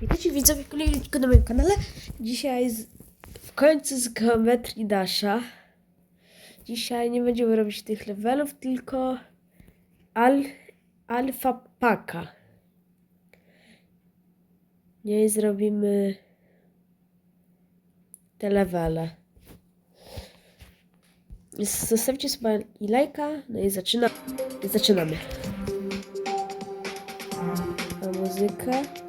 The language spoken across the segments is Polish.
Witajcie widzowie kolejnego na moim kanale. Dzisiaj z, w końcu z geometrii Dasha. Dzisiaj nie będziemy robić tych levelów, tylko al, alfa paka. Nie zrobimy te levele. Zostawcie sobie i lajka, no i zaczyna, zaczynamy. A muzykę.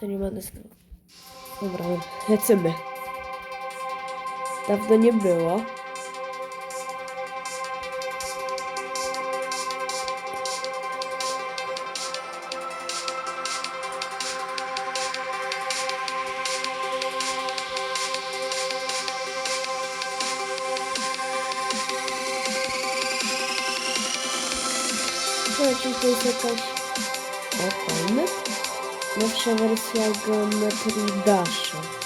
To nie ma deska. Dobra, lecimy. Dawno nie było. Zobaczmy, to jest jakaś... O, fajne. Nowsza wersja Geometrii Dasha.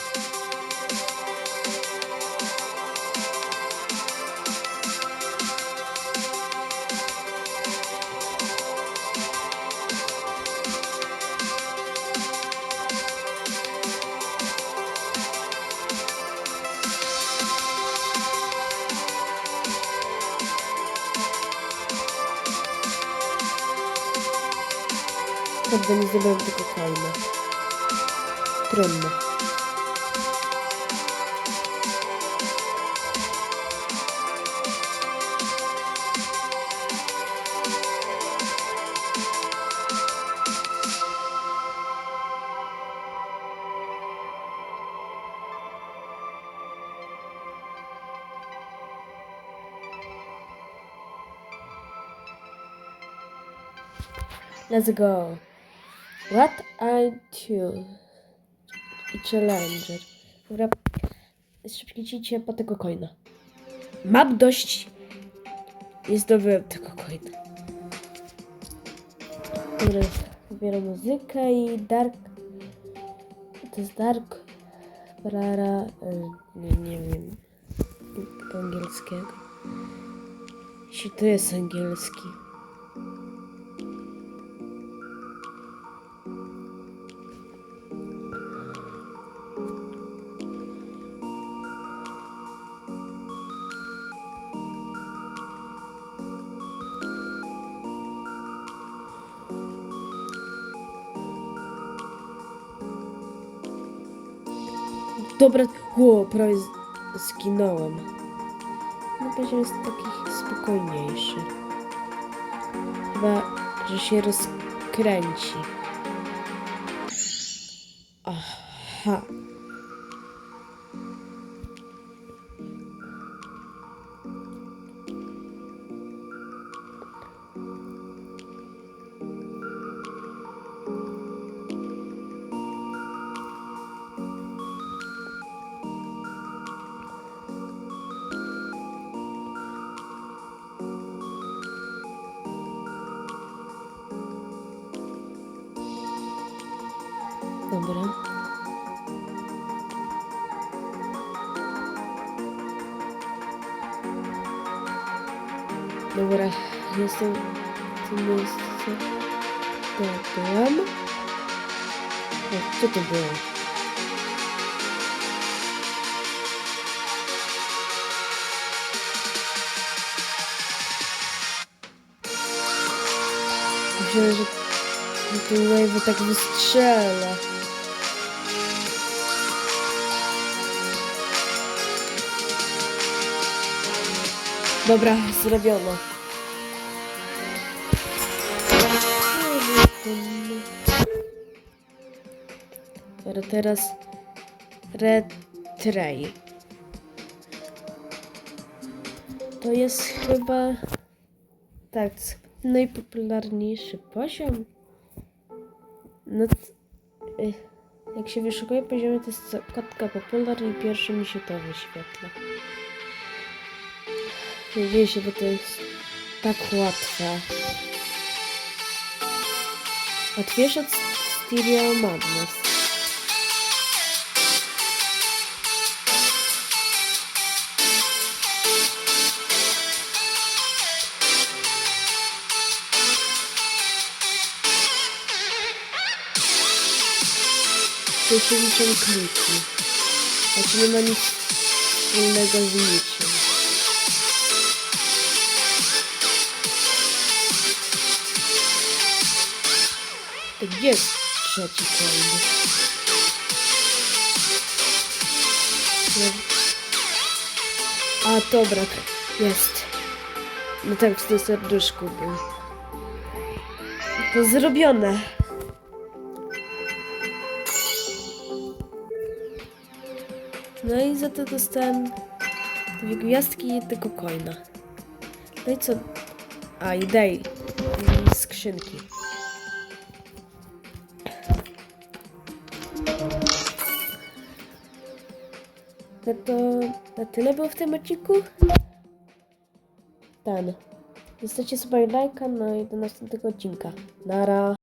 Kurde, nie zdobyłem tylko coina. Trudno. Let's go. What I do? I challenger. Dobra. Szybciej po tego coina. Mam dość. Nie zdobyłem tego coina. Dobra, wybieram muzykę i dark. To jest dark. Brara. y, Nie, nie wiem. Angielskiego. Jeśli to jest angielski. Dobra, o, prawie zginąłem. No poziom jest taki spokojniejszy. Chyba, że się rozkręci. Aha. Dobra. Dobra, jestem w tym miejscu. To byłam. O, co to było? Myślałem, że, że Dobra, zrobiono. Dobra, teraz retray. To jest chyba tak, najpopularniejszy poziom. No, y, jak się wyszukuje poziomy, to jest kotka popular i pierwszy mi się to wyświetla. Zajmuję się, bo to jest tak łatwe. Łatwiejsze od Stereo Madness. To się liczą kliki. Znaczy nie ma nic innego z niczym. To gdzie jest trzeci? Nie- A, dobra, jest. No tak, w tym serduszku był. To zrobione. No i za to dostałem dwie gwiazdki i jednego coina. No i co? A. I skrzynki. No to na tyle było w tym odcinku. Ten. Zostawcie sobie lajka, no i do następnego odcinka. Nara.